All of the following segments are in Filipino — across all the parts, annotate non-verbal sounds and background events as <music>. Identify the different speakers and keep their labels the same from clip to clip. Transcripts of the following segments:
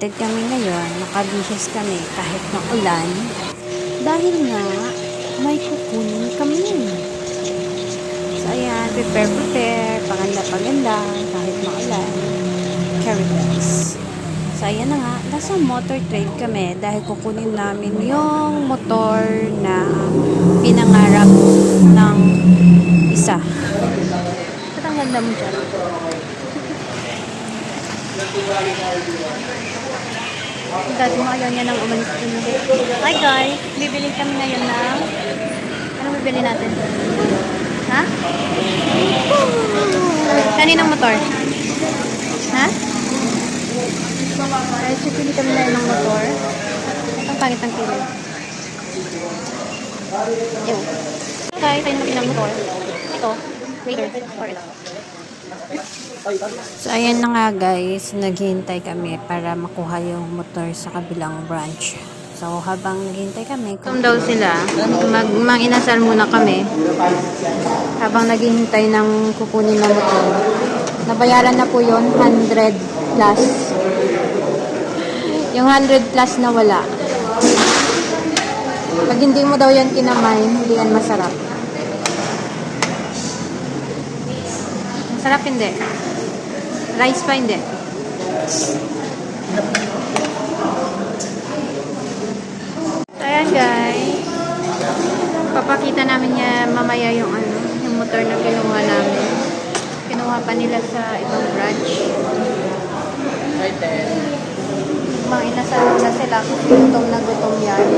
Speaker 1: Excited kami ngayon, nakabihis kami kahit maulan. Dahil nga, may kukunin kami. So ayan, prepare, prepare, paganda, paganda, kahit maulan. Carry bags. So ayan na nga, nasa motor trade kami dahil kukunin namin yung motor na pinangarap ng isa. Ba't ang ganda mo dyan? <laughs> Dati mo ayaw niya nang umalis dun. Hi guys, bibili kami ngayon ng... Anong bibili natin? Ha? Kaninang motor? Ha? Ay, pipili kami ngayon ng motor. Ang pangit ng kilay. Ewan. Guys, tayo naman ng motor. Ito, Raider. Or ito. So, ayan na nga guys, naghihintay kami para makuha yung motor sa kabilang branch. So, habang naghihintay kami, kung daw sila, mag manginasal muna kami habang naghihintay ng kukunin na motor. Nabayaran na po yon 100 plus. Yung 100 plus na wala. Pag hindi mo daw yan kinamay, hindi yan masarap. Masarap hindi. Rice pa hindi. So, ayan guys. Papakita namin niya mamaya yung ano, yung motor na kinuha namin. Kinuha pa nila sa ibang branch. Mga inasal na sila kasi gutom na gutom yan.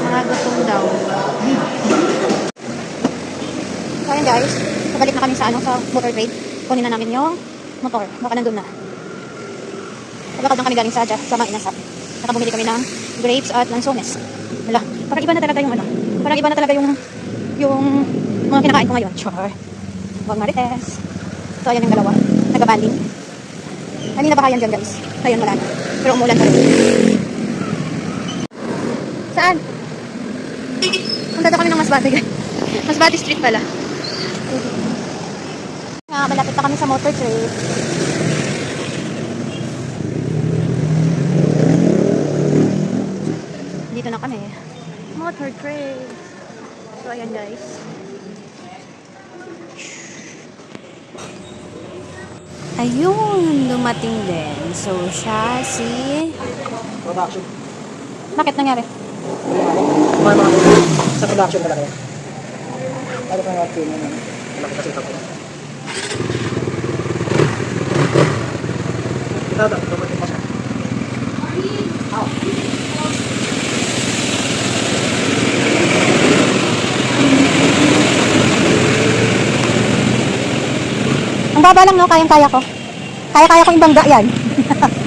Speaker 1: Mga gutom daw. <laughs> Ayan guys. Pabalik na kami sa ano, sa motor trade. Kunin na namin yung motor. Baka nandun na. Paglakad lang kami galing sa, sa mga inasal. Saka bumili kami ng grapes at lansones. Wala. Parang iba na talaga yung ano. Parang iba na talaga yung yung mga kinakain ko ngayon. Char. Huwag marites. So, ayan yung dalawa. Nagabanding. Kanina pa kayan dyan guys. Ngayon wala na. Pero umulan pa rin. Saan? Punta kami ng Masbate guys. Masbate Street pala. Nga, malapit na kami sa motor trade. Dito na kami. Motor trade. So, ayan guys. Ayun, dumating din. So, siya si...
Speaker 2: Production.
Speaker 1: Bakit nangyari?
Speaker 2: Sa production talaga. Ano pa yung team yun? Malaki kasi ito. Tada, dumating pa siya.
Speaker 1: Ang baba lang, no? Kayang-kaya ko. Kaya-kaya ko ibangga yan. <laughs>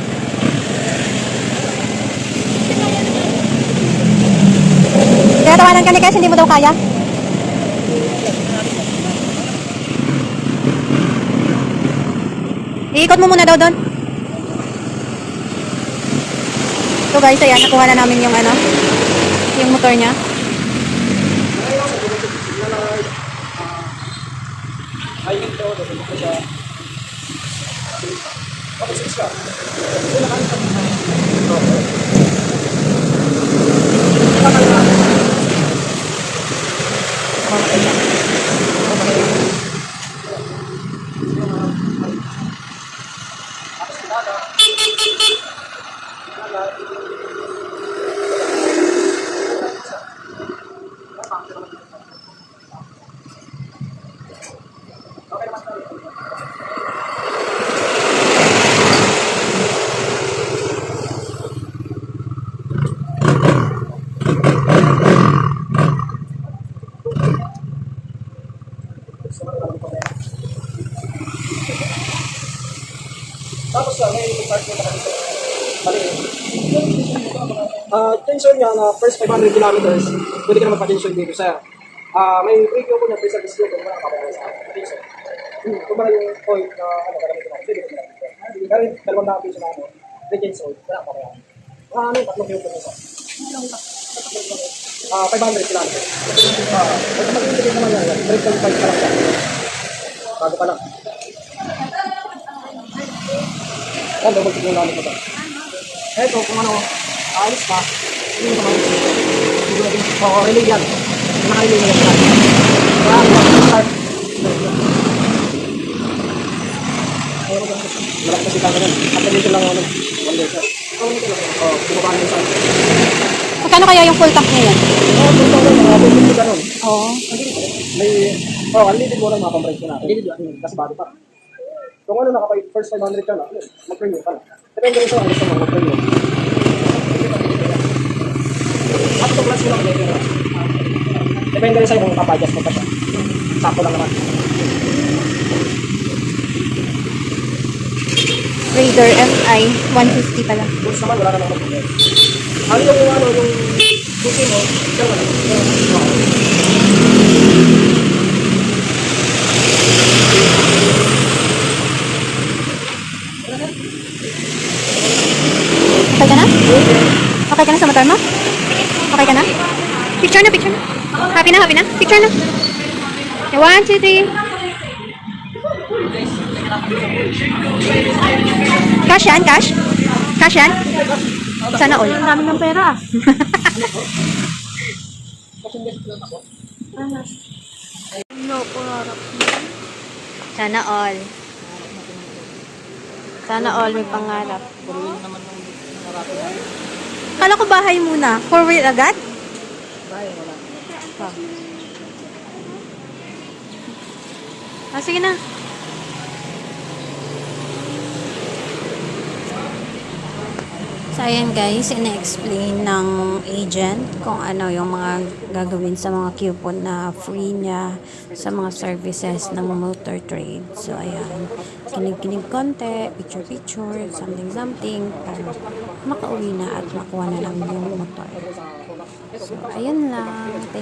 Speaker 1: Kaya tawanan ka ni Kes, hindi mo daw kaya. Iikot mo muna daw doon. So guys, ayan, nakuha na namin yung ano, yung motor niya.
Speaker 2: Ay, ito, Tapos uh, may part ko na sa maliit. Ah, tensor niya na first 500 kilometers, pwede ka na magpa-tensor dito sa Ah, may radio ko na service ko kung makakapagay sa tensor. Hmm, kung ba yung point na ano gagamitin natin, pwede ko na. Pero yung dalawang na piso na ano, tensor, wala pa kaya. Ah, ano, tatlong kilo po nito. Ah, 500 kilometers. Ah, pag mag-ibigay naman yan, 3.5 pa lang siya. Bago pa lang. Yan, double check yung namin ko to. Eto, kung ano, ayos pa, hindi naman. Siguro natin, oo, relay yan. Naka-relay na. Kaya, kung start, Ayaw ko lang. Malaki kasi kami nun. At dito lang nun. One liter. Oo, dito lang. Oo, bumaba na yung saan.
Speaker 1: Magkano kaya yung full tank niya yan?
Speaker 2: Oo, dito lang. Mga bumili ka nun.
Speaker 1: Oo.
Speaker 2: May, oh, unlimited mo lang mga compressed na. Unlimited yun. Kasi body pa. Kung ano, naka first 500 ka na, ano, mag-renew ka na. Depende rin sa'yo, gusto mo mag-renew. At ito plus mo lang, dito lang. Depende rin sa'yo kung papadjust mo pa siya. Sakto lang naman.
Speaker 1: Raider MI 150 pala.
Speaker 2: Goods naman, wala ka naman. Ano yung ano, yung susi mo, ikaw na lang.
Speaker 1: Okay ka na? Okay ka na sa motor mo? Okay ka na? Picture na, picture na. Happy na, happy na? Picture na. One, two, three. Cash yan, cash? Cash yan? Sana all. Ang dami ng pera ah. Sana all. Sana all may pangarap. Kala ko bahay muna. Four wheel agad? Ah. Ah, sige na. So, ayan guys, ina-explain ng agent kung ano yung mga gagawin sa mga coupon na free niya sa mga services ng motor trade. So, ayan. Kinig-kinig konti, picture-picture, something-something, para makauwi na at makuha na lang yung motor.